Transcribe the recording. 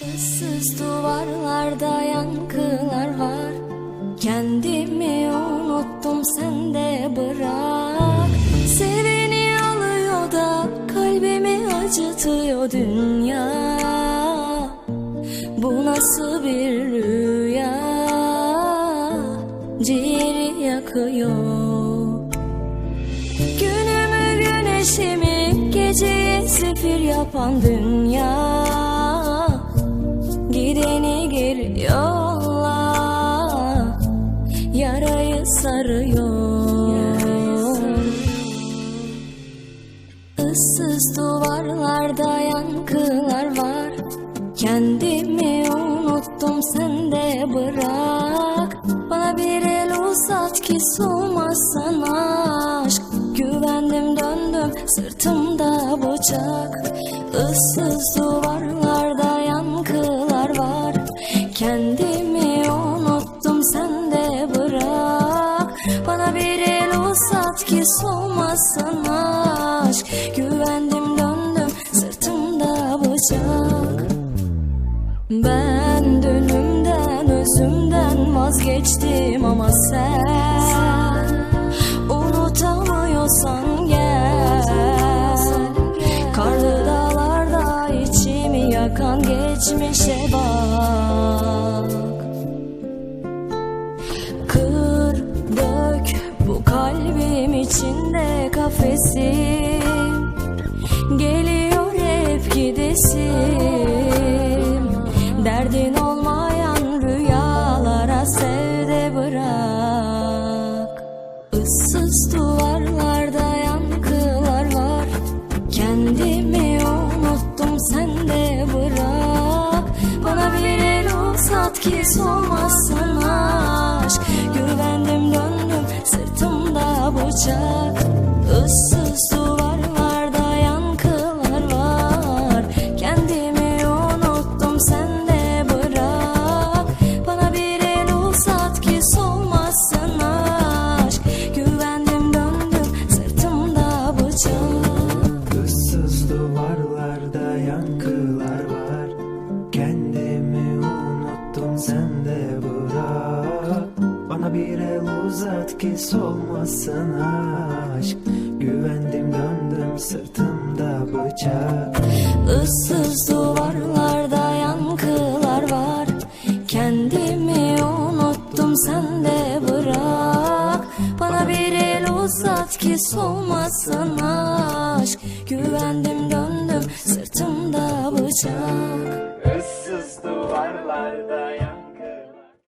Issız duvarlarda yankılar var. Kendimi unuttum sen de bırak. Seveni alıyor da kalbimi acıtıyor dünya. Bu nasıl bir rüya? Ciğeri yakıyor. Günümü güneşimi geceye zifir yapan dünya sarıyor Issız duvarlarda yankılar var. Kendimi unuttum sen de bırak. Bana bir el uzat ki soğumasın aşk. Güvendim döndüm sırtımda bıçak. Issız duvarlarda ki soğumasın aşk. Güvendim döndüm sırtımda bıçak. Ben dönümden özümden vazgeçtim ama sen unutamıyorsan gel. Karlı dağlarda içimi yakan geçmişe kalbim içinde kafesim Geliyor hep gidesim Derdin olmayan rüyalara sevde bırak. Issız duvarlarda yankılar var. Kendimi unuttum sen de bırak. Bana bir el uzat ki solmasın aşk. Güvendim döndüm sırtımda bıçak bir el uzat ki solmasın aşk. Güvendim döndüm sırtımda bıçak. Issız duvarlarda yankılar var. Kendimi unuttum sen de bırak. Bana bir el uzat ki solmasın aşk. Güvendim döndüm sırtımda bıçak